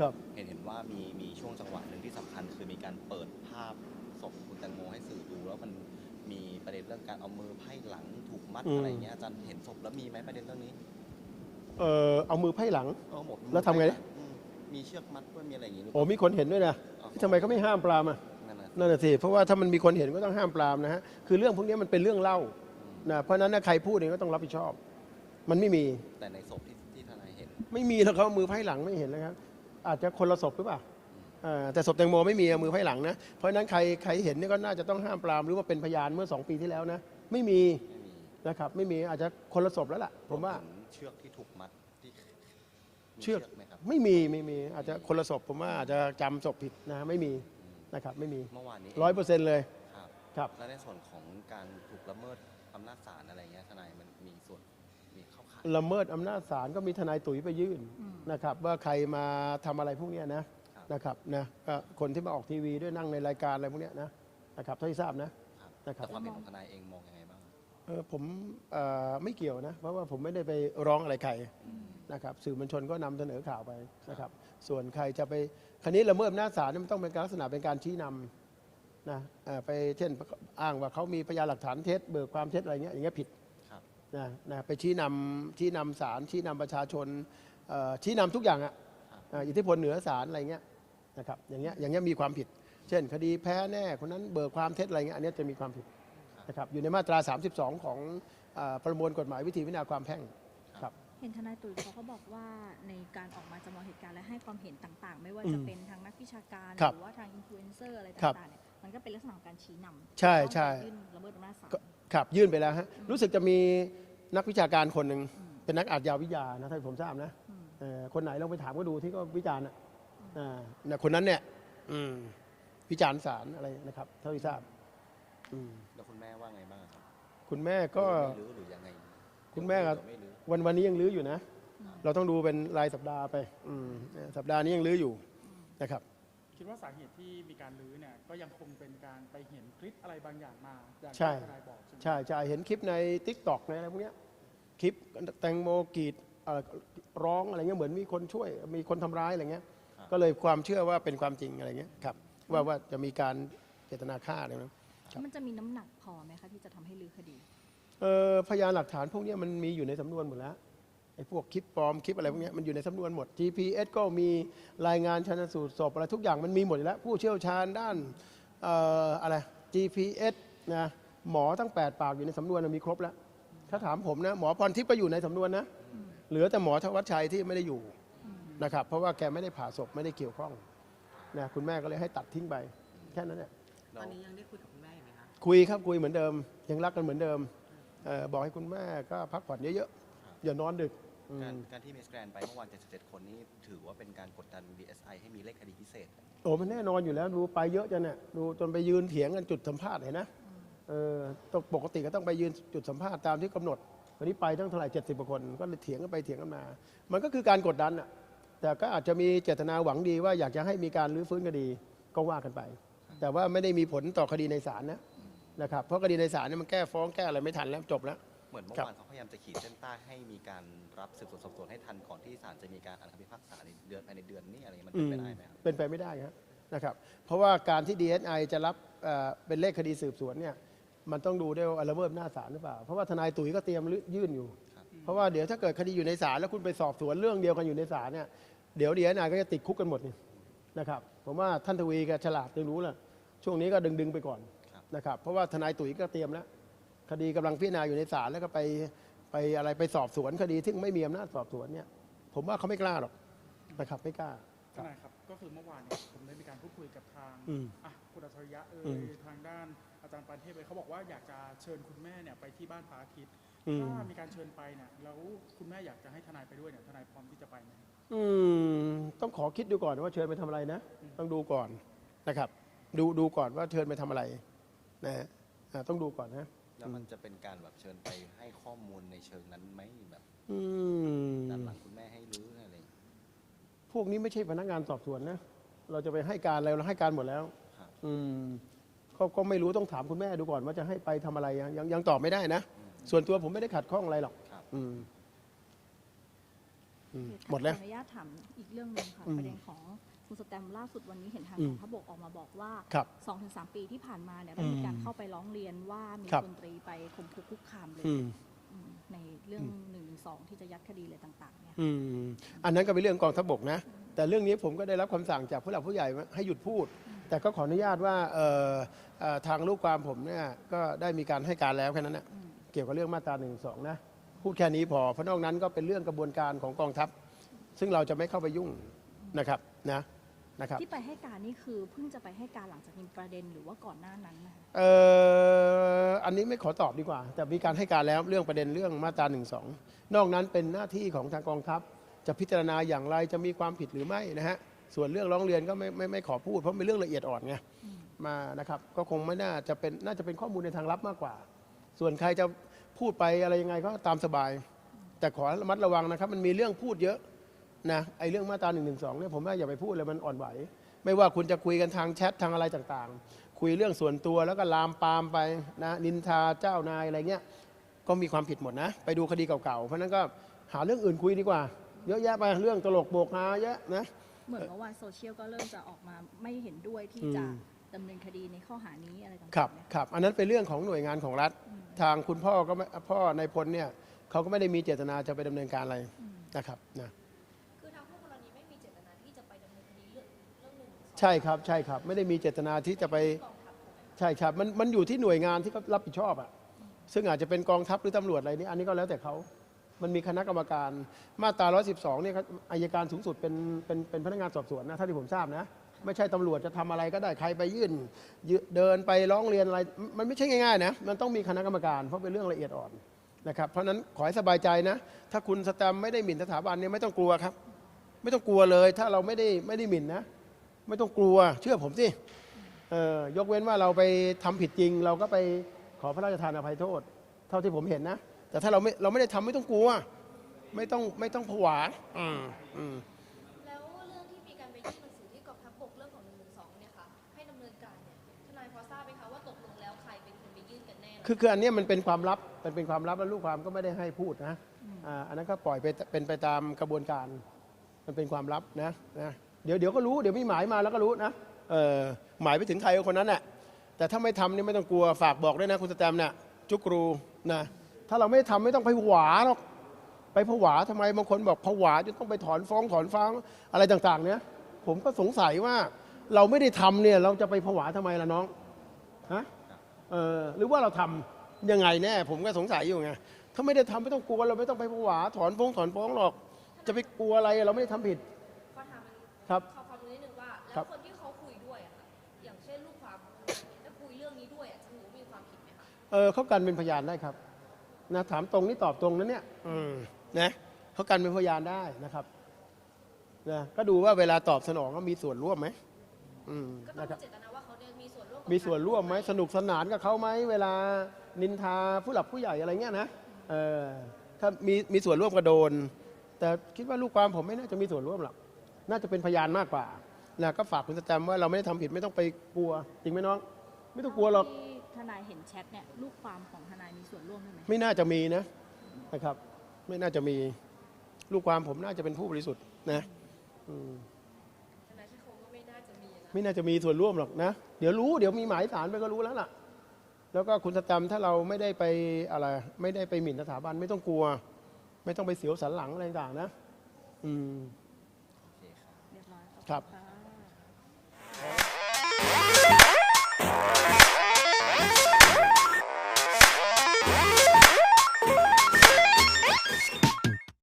ครับครับเห็นเห็นว่ามีมีช่วงจังหวะหนึ่งที่สำคัญคือมีการเปิดภาพศพคุณแตงโมให้สื่อดู แล้วมันมีประเด็นเรื่องการเอามือไพ่หลังถูกมัดอืม อะไรเงี้ยอาจารย์เห็นศพแล้วมีไหมประเด็นเรื่องนี้เออเอามือไพ่หลัง เออหมดแล้วทำไงอืมมีเชือกมัดด้วยมีอะไรอย่างงี้หรือเปโอ้ล่ามีคนเห็นด้วยนะอ๋อทำไมเขาไม่ห้ามปรามอะนั่นน่ะนั่นน่ะสิเพราะว่าถ้ามันมีคนเห็นก็ต้องห้ามปรามนะฮะคือเรื่องพวกนี้มันเป็นเรื่องเล่านะเพราะฉะนั้นนะใครพูดเองก็ต้องรับผิดชอบ มันไม่มีแต่ในศพที่ที่ทนายเห็น ไม่มีแล้วเขาเอามือไพ่หลังไม่เห็นเลยครับ อาจจะคนละศพหรือเปล่าเอ่อแต่ศพแตงโมไม่มีเอามือไพ่หลังนะ เพราะฉะนั้นใครใครเห็นเนี่ยก็น่าจะต้องห้ามปรามหรือว่าเป็นพยานเมื่อสองปีที่แล้วนะ ไม่มีไม่มีนะครับ ไม่มีอาจจะคนละศพแล้วล่ะ ผมว่ารถึงเชือกที่ถูกมัดที่มีเชือก ไหมครับ ไม่มีไม่มีอาจจะคนละศพผมว่าอาจจะจำศพผิดนะไม่มีนะครับ ไม่มีเมื่อวานนี้ร้อยเปอร์เซ็นต์เลยครับ ครับ แล้วในส่วนของการถูกละเมิดอำนาจศาลอะไรเงี้ยทนายมันมีส่วน มีเข้าข่าย ละเมิดอำนาจศาลก็มีทนายตุ๋ยไปยื่นนะครับ ว่าใครมาทำอะไรพวกเนี้ยนะครับนะครับนะก็คนที่มาออกทีวีด้วยนั่งในรายการอะไรพวกเนี้ยนะนะครับเท่าที่ทราบนะ ครับนะครับแต่ความเห็นของทนายเองมองยังไงบ้างเออผมเอ่อไม่เกี่ยวนะ เพราะว่าผมไม่ได้ไปร้องอะไรใครนะครับ สื่อมวลชนก็นำเสนอข่าวไปนะครับ ส่วนใครจะไปคันนี้ละเมิดอำนาจศาลเนี่ยมันต้องเป็นการลักษณะเป็นการชี้นำนะเอ่อไปเช่นอ้างว่าเขามีพยานหลักฐานเท็จเบิกความเท็จอะไรเงี้ยอย่างเงี้ยผิดครับ นะนะไปชี้นำชี้นำศาลชี้นำประชาชนเอ่อชี้นำทุกอย่างอะอะอิทธิพลเหนือศาลอะไรเงี้ยนะครับอย่างเงี้ยอย่างเงี้ยมีความผิด เช่น คดีแพ้แน่คนนั้นเบิกความเท็จอะไรเงี้ยอันเนี้ยจะมีความผิดนะครับอยู่ในมาตรา 32 ของเอ่อประมวลกฎหมายวิธีวินาความแพ่งครับเห็นทนายตุ๋ยเขาก็บอกว่าในการออกมาจำลองเหตุการณ์และให้ความเห็นต่างๆ ไม่ว่าอืมจะเป็นทางนักวิชาการครับหรือว่าทางอินฟลูเอนเซอร์อะไรครับต่างๆเนี่ย มันก็เป็นลักษณะของการชี้นำใช่ใช่ ต้องยื่นละเมิดอำนาจศาลก็ครับยื่นไปแล้วฮะรู้สึกจะมีนักวิชาการคนหนึ่งเป็นนักอาชญาวิทยานะถ้าผมทราบนะอืม เอ่อคนไหนลองไปถามก็ดูที่ก็วิจารณ์อะอ่าเนี่ยคนนั้นเนี่ยอืมวิจารณ์ศาลอะไรนะครับ เท่าที่ทราบอืมแล้วคุณแม่ว่าไงบ้างครับคุณแม่ก็ หรือไม่รื้อหรือยังไงคุณแม่ครับหรือไม่รื้อวันวันนี้ยังลื้ออยู่นะ เราต้องดูเป็นรายสัปดาห์ไปอืมสัปดาห์นี้ยังลื้ออยู่นะครับ คิดว่าสาเหตุที่มีการรื้อเนี่ยก็ยังคงเป็นการไปเห็นคลิปอะไรบางอย่างมาอย่างใช่ที่ทนายบอกใช่ไหมใช่ใช่เห็นคลิปใน t ิ k t o k ในอะไรพวกเนี้ยคลิปแตงโมกรีดเอ่อร้องอะไรเงี้ยเหมือนมีคนช่วยมีคนทำร้ายอะไรเงี้ย ก็เลยความเชื่อว่าเป็นความจริงอะไรเงี้ยครับว่าว่าจะมีการเจตนาฆ่าอะไรนะมันจะมีน้ำหนักพอไหมคะที่จะทำให้ลือคดี เอ่อพยานหลักฐานพวกเนี้ยมันมีอยู่ในสำนวนหมดแล้วไอ้พวกคลิปปลอมคลิปอะไรพวกเนี้ยมันอยู่ในสำนวนหมด GPS ก็มีรายงานชันสูตรศพอะไรทุกอย่างมันมีหมดอยู่แล้ว ผู้เชี่ยวชาญด้านเอ่ออะไร GPS นะหมอตั้ง 8 ปากอยู่ในสำนวนนะมีครบแล้ว ถ้าถามผมนะ หมอพรทิพย์ก็อยู่ในสำนวนนะ เหลือแต่หมอธวัชชัยที่ไม่ได้อยู่นะครับ เพราะว่าแกไม่ได้ผ่าศพไม่ได้เกี่ยวข้องนะคุณแม่ก็เลยให้ตัดทิ้งไปแค่นั้นเนี่ยตอนนี้ยังได้คุยกับคุณแม่อยู่ไหมคะคุยครับคุยเหมือนเดิม ยังรักกันเหมือนเดิมเออบอกให้คุณแม่ก็พักผ่อนเยอะๆอย่านอนดึกอืม การการที่มิสแกรนไปเมื่อวาน 77 คนนี้ถือว่าเป็นการกดดัน DSI ให้มีเลขคดีพิเศษ โอ้มันแน่นอนอยู่แล้วดูไปเยอะจังเนี่ยดูจนไปยืนเถียงกันจุดสัมภาษณ์เห็นนะเออต้องปกติก็ต้องไปยืนจุดสัมภาษณ์ตามที่กำหนดวันนี้ไปตั้งเท่าไหร่เจ็ดสิบกว่าคน ก็เลยเถียงกันไปเถียงกันมา มันก็คือการกดดันอะแต่ก็อาจจะมีเจตนาหวังดีว่าอยากจะให้มีการรื้อฟื้นคดีก็ว่ากันไป แต่ว่าไม่ได้มีผลต่อคดีในศาลนะนะครับเพราะคดีในศาลเนี่ยมันแก้ฟ้องแก้อะไรไม่ทันแล้วจบแล้ว เหมือนเมื่อครับวานเขาพยายามจะขีดเส้นใต้ให้มีการรับสืบสวนสอบสวนให้ทันก่อนที่ศาลจะมีการอ่านคำพิพากษาในเดือนภายในเดือนนี้อะไรอย่างเงี้ยมันเป็นไปได้ไหมครับเป็นไปไม่ได้ครับนะครับ เพราะว่าการที่ DSI จะรับเอ่อเป็นเลขคดีสืบสวนเนี่ยมันต้องดูด้วยว่าละเมิดหน้าจศาลหรือเปล่า เพราะว่าทนายตุ๋ยก็เตรียมยื่นอยู่ครับเพราะว่าเดี๋ยวถ้าเกิดคดีอยู่ในศาลแล้วคุณไปสอบสวนเรื่องเดียวกันอยู่ในศาลเนี่ยเดี๋ยว DSI ก็จะติดคุกกันหมดนี่นะครับผมว่าท่านทวีแกฉลาดจึงรู้แหละช่วงนี้ก็ดึงดึงๆไปก่อนนะครับเพราะว่าทนายตุ๋ยก็เตรียมแล้ว คดีกำลังพิจารณาอยู่ในศาลแล้วก็ไปไปอะไรไปสอบสวนคดีที่ไม่มีอำนาจสอบสวนเนี่ย ผมว่าเขาไม่กล้าหรอกนะครับไม่กล้าทนายครับก็คือเมื่อวานเนี่ยผมได้มีการพูดคุยกับทางอืมอะคุณอัจฉริยะเอ่อืยมทางด้านอาจารย์ปานเทพเลยเขาบอกว่าอยากจะเชิญคุณแม่เนี่ยไปที่บ้านพระอาทิตย์อืมถ้ามีการเชิญไปเนี่ยแล้วคุณแม่อยากจะให้ทนายไปด้วยเนี่ยทนายพร้อมที่จะไปไหมอืมต้องขอคิดดูก่อนว่าเชิญไปทำอะไรนะ ต้องดูก่อนนะครับ ดูดูก่อนว่าเชิญไปทำอะไรนะฮะอ่าต้องดูก่อนนะ แล้วมันจะเป็นการแบบเชิญไปให้ข้อมูลในเชิงนั้นไหมแบบอืมด้านหลังคุณแม่ให้รื้ออะไรอย่างเงี้ยพวกนี้ไม่ใช่พนักงานสอบสวนนะ เราจะไปให้การอะไรเราให้การหมดแล้ว ครับ อืมก็ก็ไม่รู้ต้องถามคุณแม่ดูก่อนว่าจะให้ไปทำอะไรยังยังยังตอบไม่ได้นะ ส่วนตัวผมไม่ได้ขัดข้องอะไรหรอกครับ อืมอืมโอเคหมดแล้ว ขออนุญาตถามอีกเรื่องหนึ่งค่ะ อืมประเด็นของ คุณสแตมป์ล่าสุดวันนี้เห็นทางอืกมองทัพบกออกมาบอกว่าครับ2-3ปีที่ผ่านมาเนี่ยได้มีการเข้าไปร้องเรียนว่ามีครับดนตรีไปข่มขู่คุกคามเลยอืมอืมในเรื่องหนึ่งสองที่จะยัดคดีอะไรต่างๆเนี่ยอืมอันนั้นก็เป็นเรื่องกองทัพบกนะ แต่เรื่องนี้ผมก็ได้รับคำสั่งจากผู้หลักผู้ใหญ่ว่าให้หยุดพูด แต่ก็ขออนุญาตว่าเอ่อเอ่อทางลูกความผมเนี่ยก็ได้มีการให้การแล้วแค่นั้นนะอืมเกี่ยวกับเรื่องมาตรา1นึนะพูดแค่นี้พอเพราะนอกนั้นก็เป็นเรื่องกระบวนการของกองทัพ ซึ่งเราจะไม่เข้าไปยุ่งนะครับนะ นะครับที่ไปให้การนี่คือเพิ่งจะไปให้การหลังจากมีประเด็นหรือว่าก่อนหน้านั้นนะคะเอ่ออันนี้ไม่ขอตอบดีกว่า แต่มีการให้การแล้วเรื่องประเด็นเรื่องมาตรา1นึนอกนั้นเป็นหน้าที่ของทางกองทัพ จะพิจารณาอย่างไรจะมีความผิดหรือไม่นะฮะส่วนเรื่องร้องเรียนก็ไม่ไม่ไม่ขอพูดเพราะเป็นเรื่องละเอียดอ่อนไงมานะครับก็คงไม่น่าจะเป็นน่าจะเป็นข้อมูลในทางลับมากกว่า ส่วนใครจะพูดไปอะไรยังไงก็ตามสบาย แต่ขอระมัดระวังนะครับ มันมีเรื่องพูดเยอะ นะไอ้เรื่องมาตรา1นึเนี่ยผมว่าอย่าไปพูดเลยมันอ่อนไหว ไม่ว่าคุณจะคุยกันทางแชททางอะไรต่างๆ คุยเรื่องส่วนตัวแล้วก็ลามปามไปนะนินทาเจ้านายอะไรเงี้ยก็มีความผิดหมดนะ ไปดูคดีเก่าๆ เพราะฉะนั้นก็หาเรื่องอื่นคุยดีกว่า เยอะแยะไปเรื่องตลกโบกฮาเยอะนะเหมือนเมื่อวานโซเชียลก็เริ่มจะออกมาไม่เห็นด้วยที่อืมจะดำเนินคดีในข้อหานี้อะไรต่างๆครับเนี่ยครับอันนั้นเป็นเรื่องของหน่วยงานของรัฐ ทางคุณพ่อก็ไม่พ่อในายพลเนี่ยเขาก็ไม่ได้มีเจตนาจะไปดำเนินการอะไรนะครับนะ ใช่ครับ ใช่ครับ ไม่ได้มีเจตนาที่จะไปใช่ครับมันมันอยู่ที่หน่วยงานที่เขารับผิดชอบอะซึ่งอาจจะเป็นกองทัพหรือตำรวจอะไรนี่อันนี้ก็แล้วแต่เขามันมีคณะกรรมการมาตรา 112 เนี่ยครับอายการสูงสุดเป็นเป็นเป็นพนักงานสอบสวนนะท่าที่ผมทราบนะ ไม่ใช่ตำรวจจะทำอะไรก็ได้ใครไปยื่นยืเดินไปร้องเรียนอะไรมันไม่ใช่ง่ายๆนะมันต้องมีคณะกรรมการเพราะเป็นเรื่องละเอียดอ่อนนะครับเพราะฉะนั้นขอให้สบายใจนะ ถ้าคุณสแตมไม่ได้หมิ่นสถาบันเนี่ยไม่ต้องกลัวครับ ไม่ต้องกลัวเลยถ้าเราไม่ได้ไม่ได้หมิ่นนะ ไม่ต้องกลัว เชื่อผมสิเอ่อยกเว้นว่าเราไปทำผิดจริง เราก็ไปขอพระราชทานอภัยโทษ เท่าที่ผมเห็นนะ แต่ถ้าเราไม่เราไม่ได้ทำไม่ต้องกลัว ไม่ต้องไม่ต้องผวาอืมอืมแล้วเรื่องที่มีการไปยื่นหนังสือที่กองทัพบกเรื่องของหนึ่งหนึ่งสองเนี่ยค่ะให้ดำเนินการเนี่ยทนายพอทราบไหมคะว่าตกลงแล้วใครเป็นคนไปยื่นกันแน่คือคืออันเนี้ยมันเป็นความลับมันเป็นความลับแล้วลูกความก็ไม่ได้ให้พูดนะอ่าอันนั้นก็ปล่อยไปเป็นไปตามกระบวนการ มันเป็นความลับนะนะ เดี๋ยวเดี๋ยวก็รู้เดี๋ยวมีหมายมาแล้วก็รู้นะเออหมายไปถึงใครคนนั้นแหละแต่ถ้าไม่ทำนี่ไม่ต้องกลัวฝากบอกด้วยนะ คุณสแตมเนี่ยจุกรูนะถ้าเราไม่ทำไม่ต้องไปหวาหรอกไปผวาทำไมบางคนบอกผวาจะต้องไปถอนฟ้องถอนฟ้องอะไรต่างๆ เนี่ย ผมก็สงสัยว่าเราไม่ได้ทำเนี่ย เราจะไปผวาทำไมล่ะน้องฮะเออหรือว่าเราทำยังไงแน่ ผมก็สงสัยอยู่ไงถ้าไม่ได้ทำไม่ต้องกลัวเราไม่ต้องไปผวาถอนฟ้องถอนฟ้องหรอก จะไปกลัวอะไรเราไม่ได้ทำผิด ครับ ขอความรู้นิดนึงว่าครัแล้วบ คนที่เขาคุยด้วยอะค่ะอย่างเช่นลูกความของคุณเนี่ยถ้าคุยเรื่องนี้ด้วยอะจะถือว่ามีความผิดไหมคะเออเขากันเป็นพยานได้ครับนะถามตรงนี่ตอบตรงนะเนี่ยอืมนะเขากันเป็นพยานได้นะครับนะก็ดูว่าเวลาตอบสนองก็มีส่วนร่วมไหมอืมก็ต้องนะครับมีเจตนาว่าเขาเนี่ยมีส่วนร่วมกับมีส่วนร่วมไหมสนุกสนานกับเขาไหมเวลานินทาผู้หลักผู้ใหญ่อะไรเงี้ยนะเออถ้ามีมีส่วนร่วมก็โดน แต่คิดว่าลูกความผมไม่น่าจะมีส่วนร่วมหรอก น่าจะเป็นพยานมากกว่านะก็ฝากคุณสแตมป์ว่าเราไม่ได้ทำผิดไม่ต้องไปกลัวจริงไหมน้อง ไม่ต้องกลัวหรอกที่ทนายเห็นแชทเนี่ยลูกความของทนายมีส่วนร่วมด้วยไหมไม่น่าจะมีนะนะครับ ไม่น่าจะมีลูกความผมน่าจะเป็นผู้บริสุทธิ์นะอืมทนายใช้คำว่าไม่น่าจะมีนะไม่น่าจะมีส่วนร่วมหรอกนะ เดี๋ยวรู้เดี๋ยวมีหมายสารไปก็รู้แล้วล่ะ แล้วก็คุณสแตมป์ถ้าเราไม่ได้ไปอะไร ไม่ได้ไปหมิ่นสถาบันไม่ต้องกลัว ไม่ต้องไปเสียวสันหลังอะไรต่างๆนะ อืมโอเครับ